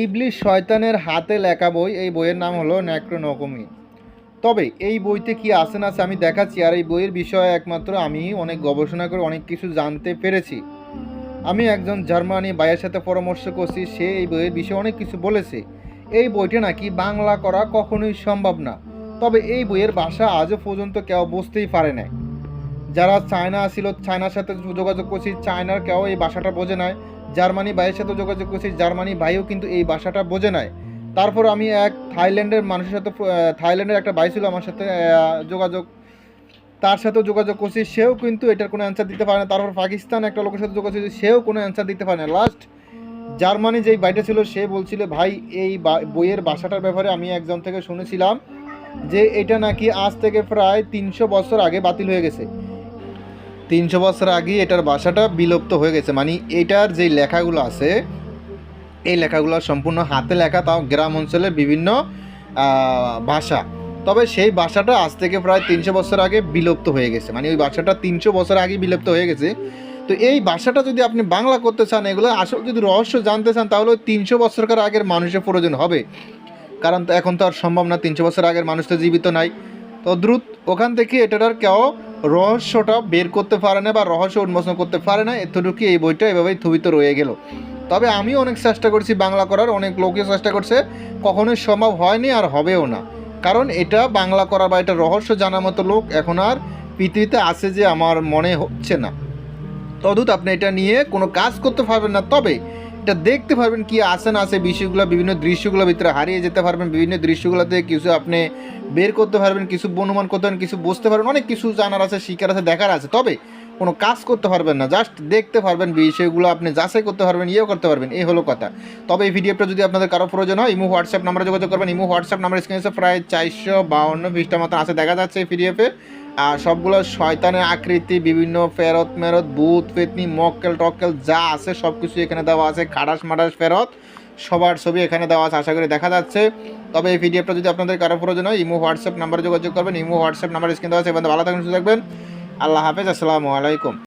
ইবলিশ শয়তানের হাতে লেখা বই, এই বইয়ের নাম হলো ন্যাক্রোনকমি তবে এই বইতে কি আছে না আছে আমি দেখাচ্ছি, আর এই বইয়ের বিষয়ে একমাত্র আমি অনেক গবেষণা করে অনেক কিছু জানতে পেরেছি। আমি একজন জার্মানি ভাইয়ের সাথে পরামর্শ করছি, সে এই বইয়ের বিষয়ে অনেক কিছু বলেছে। এই বইটি নাকি বাংলা করা কখনোই সম্ভব না, তবে এই বইয়ের ভাষা আজও পর্যন্ত কেউ বুঝতেই পারে নাই। যারা চায়না ছিল, চায়নার সাথে যোগাযোগ করছি, চায়নার কেউ এই ভাষাটা বোঝে নাই। জার্মানি ভাইয়ের সাথে যোগাযোগ করছি, জার্মানি ভাইও কিন্তু এই ভাষাটা বোঝে নাই। তারপর আমি এক থাইল্যান্ডের মানুষের সাথে থাইল্যান্ডের একটা ভাই ছিল আমার সাথে যোগাযোগ, তার সাথেও যোগাযোগ করছি, সেও কিন্তু এটার কোনো অ্যান্সার দিতে পারে না। তারপর পাকিস্তান একটা লোকের সাথে যোগাযোগ করছি, সেও কোনো অ্যান্সার দিতে পারে না। লাস্ট জার্মানি যেই বাইটা ছিল, সে বলছিল, ভাই, এই বইয়ের ভাষাটার ব্যাপারে আমি একজন থেকে শুনেছিলাম যে এটা নাকি আজ থেকে প্রায় তিনশো বছর আগে বাতিল হয়ে গেছে। তিনশো বছর আগে এটার ভাষাটা বিলুপ্ত হয়ে গেছে। মানে এটার যেই লেখাগুলো আছে, এই লেখাগুলো সম্পূর্ণ হাতে লেখা, তাও গ্রাম অঞ্চলের বিভিন্ন ভাষা। তবে সেই ভাষাটা আজ থেকে প্রায় তিনশো বছর আগে বিলুপ্ত হয়ে গেছে। মানে ওই ভাষাটা তিনশো বছর আগে বিলুপ্ত হয়ে গেছে। তো এই ভাষাটা যদি আপনি বাংলা করতে চান, এগুলো আসলে যদি রহস্য জানতে চান, তাহলে ওই তিনশো বছরকার আগের মানুষের প্রয়োজন হবে। কারণ এখন তো আর সম্ভব না, তিনশো বছর আগের মানুষ তো জীবিত নাই। তো দ্রুত ওখান থেকে এটার আর কেউ রহস্যটা বের করতে পারে না বা রহস্য উন্মোচন করতে পারে না, এতটুকু এই বইটা এভাবেই থুবিত রয়ে গেল। তবে আমিও অনেক চেষ্টা করছি বাংলা করার, অনেক লোকে চেষ্টা করছে, কখনোই সম্ভব হয়নি আর হবেও না। কারণ এটা বাংলা করা বা এটা রহস্য জানার মতো লোক এখন আর পৃথিবীতে আছে যে আমার মনে হচ্ছে না। তদুত আপনি এটা নিয়ে কোনো কাজ করতে পারবেন না। তবে এটা দেখতে পারবেন কি আছে না আছে বিষয়গুলো, বিভিন্ন দৃশ্যগুলোর ভিতরে হারিয়ে যেতে পারবেন, বিভিন্ন দৃশ্যগুলোতে কিছু আপনি বের করতে পারবেন, কিছু অনুমান করতে পারবেন, কিছু বুঝতে পারবেন, অনেক কিছু জানার আছে শিকার আছে, দেখার আছে, তবে কোনো কাজ করতে পারবেন না জাস্ট দেখতে পারবেন বিষয়গুলো আপনি যাচাই করতে পারবেন, ইয়েও করতে পারবেন, এই হলো কথা। তবে এই ভিডিওটা যদি আপনাদের কারও প্রয়োজন হয়, ইমো হোয়াটসঅ্যাপ নাম্বারে যোগাযোগ করবেন, ইমো হোয়াটসঅ্যাপ নাম্বার স্ক্রিনে প্রায় চারশো বাউন্ন বিশটা মতো আছে, দেখা যাচ্ছে এই পিডিএফে আর সবগুলো শয়তানের আকৃতি, বিভিন্ন ফেরত মেরত বুথ পেতনি মক্কেল, টক্কেল যা আছে সব কিছু এখানে দেওয়া আছে। খাটাস মাটাস ফেরত, সবার ছবি এখানে দেওয়া আছে, আশা করি দেখা যাচ্ছে। তবে এই ভিডিওটা যদি আপনাদের কারও প্রয়োজন হয়, ইমো, হোয়াটসঅ্যাপ নাম্বারে যোগাযোগ করবেন, ইমো, হোয়াটসঅ্যাপ নাম্বার স্ক্রিন দেওয়া আছে এবার ভালো থাকবেন সুযোগ থাকবেন। আল্লাহ হাফেজ, আসসালামু আলাইকুম।